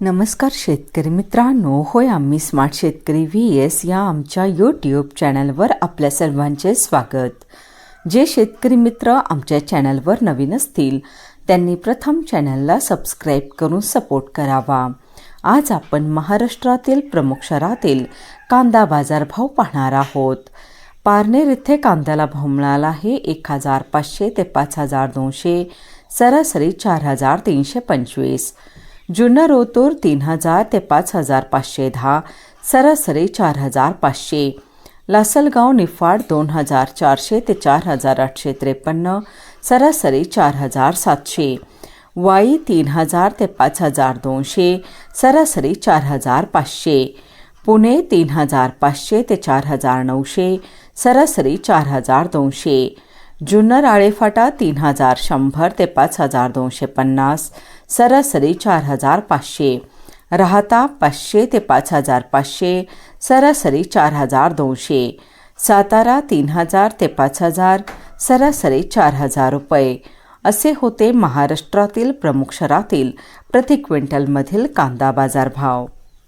नमस्कार शेतकरी मित्रांनो होय आम्ही स्मार्ट शेतकरी व्ही एस या आमच्या यूट्यूब चॅनलवर आपल्या सर्वांचे स्वागत. जे शेतकरी मित्र आमच्या चॅनलवर नवीन असतील त्यांनी प्रथम चॅनलला सबस्क्राईब करून सपोर्ट करावा. आज आपण महाराष्ट्रातील प्रमुख शहरातील कांदा बाजारभाव पाहणार आहोत. पारनेर येथे कांद्याला भाव मिळाला आहे एक हजार पाचशे ते पाच हजार दोनशे सरासरी चार हजार तीनशे पंचवीस. जुन्नर ओतूर तीन हजार ते पाच हजार पाचशे दहा सरासरी चार हजार पाचशे. लासलगाव निफाड दोन हजार चारशे ते चार हजार आठशे त्रेपन्न सरासरी चार हजार सातशे. वाई तीन हजार ते पाच हजार दोनशे सरासरी चार हजार पाचशे. पुणे तीन हजार पाचशे ते चार हजार नऊशे सरासरी चार हजार दोनशे. जुन्नर आळेफाटा तीन हजार शंभर ते पाच हजार दोनशे पन्नास सरासरी चार हजार पाचशे. राहता पाचशे ते पाच हजार पाचशे सरासरी चार हजार दोनशे. सातारा तीन हजार ते पाच हजार सरासरी चार हजार रुपये. असे होते महाराष्ट्रातील प्रमुख शहरातील प्रति क्विंटलमधील कांदा बाजारभाव.